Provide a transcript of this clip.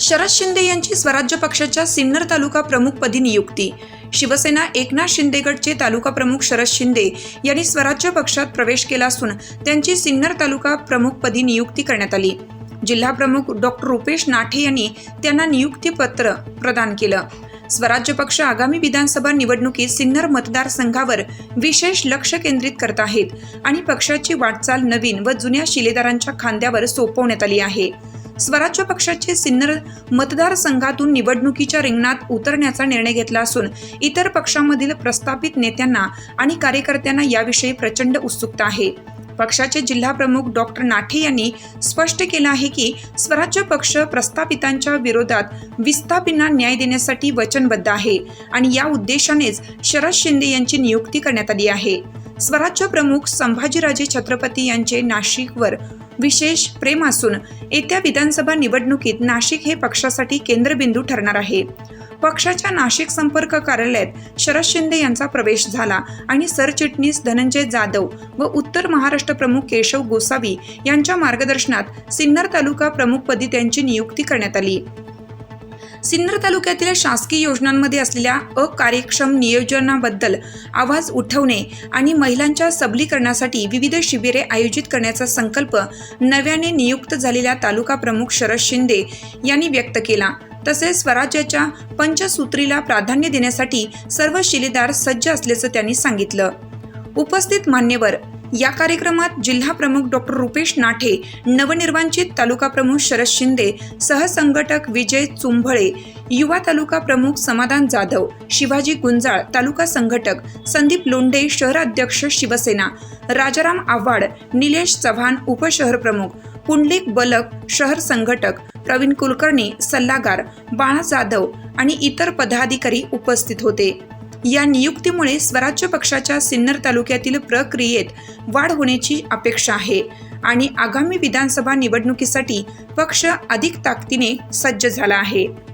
शरद शिंदे यांची स्वराज्य पक्षाच्या सिन्नर तालुका प्रमुखपदी नियुक्ती. शिवसेना एकनाथ शिंदेगडचे तालुका प्रमुख शरद शिंदे यांनी स्वराज्य पक्षात प्रवेश केला असून त्यांची सिन्नर तालुका प्रमुखपदी नियुक्ती करण्यात आली. जिल्हा प्रमुख डॉक्टर रुपेश नाठे यांनी त्यांना नियुक्तीपत्र प्रदान केलं. स्वराज्य पक्ष आगामी विधानसभा निवडणुकीत सिन्नर मतदारसंघावर विशेष लक्ष केंद्रित करत आहेत आणि पक्षाची वाटचाल नवीन व जुन्या शिलेदारांच्या खांद्यावर सोपवण्यात आली आहे. स्वराज्य पक्षाचे सिन्नर मतदारसंघातून निवडणुकीच्या रिंगणात उतरण्याचा निर्णय घेतला असून इतर पक्षामधील प्रस्थापित नेत्यांना आणि कार्यकर्त्यांना याविषयी प्रचंड उत्सुकता आहे. पक्षाचे जिल्हा प्रमुख डॉक्टर नाठे यांनी स्पष्ट केलं आहे की स्वराज्य पक्ष प्रस्थापितांच्या विरोधात विस्थापितांना न्याय देण्यासाठी वचनबद्ध आहे आणि या उद्देशानेच शरद शिंदे यांची नियुक्ती करण्यात आली आहे. स्वराज्य प्रमुख संभाजीराजे छत्रपती यांचे नाशिकवर विशेष प्रेम असून येत्या विधानसभा निवडणुकीत नाशिक हे पक्षासाठी केंद्रबिंदू ठरणार आहे. पक्षाच्या नाशिक संपर्क कार्यालयात शरद शिंदे यांचा प्रवेश झाला आणि सरचिटणीस धनंजय जाधव व उत्तर महाराष्ट्र प्रमुख केशव गोसावी यांच्या मार्गदर्शनात सिन्नर तालुका प्रमुखपदी त्यांची नियुक्ती करण्यात आली. सिन्नर तालुक्यातील शासकीय योजनांमध्ये असलेल्या अकार्यक्षम नियोजनाबद्दल आवाज उठवणे आणि महिलांच्या सबलीकरणासाठी विविध शिबिरे आयोजित करण्याचा संकल्प नव्याने नियुक्त झालेल्या तालुका प्रमुख शरद शिंदे यांनी व्यक्त केला. तसेच स्वराज्याच्या पंचसूत्रीला प्राधान्य देण्यासाठी सर्व शिलेदार सज्ज असल्याचं त्यांनी सांगितलं. उपस्थित मान्यवर या कार्यक्रमात जिल्हा प्रमुख डॉक्टर रुपेश नाठे नवनिर्वांचित तालुका प्रमुख शरद शिंदे सहसंघटक विजय चुंभळे युवा तालुका प्रमुख समाधान जाधव शिवाजी गुंजाळ तालुका संघटक संदीप लोंढे शहराध्यक्ष शिवसेना राजाराम आव्हाड निलेश चव्हाण उपशहर प्रमुख पुंडलिक बलक शहर संघटक प्रवीण कुलकर्णी सल्लागार बाळा जाधव आणि इतर पदाधिकारी उपस्थित होते. या नियुक्तीमुळे स्वराज्य पक्षाच्या सिन्नर तालुक्यातील प्रक्रियेत वाढ होण्याची अपेक्षा आहे आणि आगामी विधानसभा निवडणुकीसाठी पक्ष अधिक ताकदीने सज्ज झाला आहे.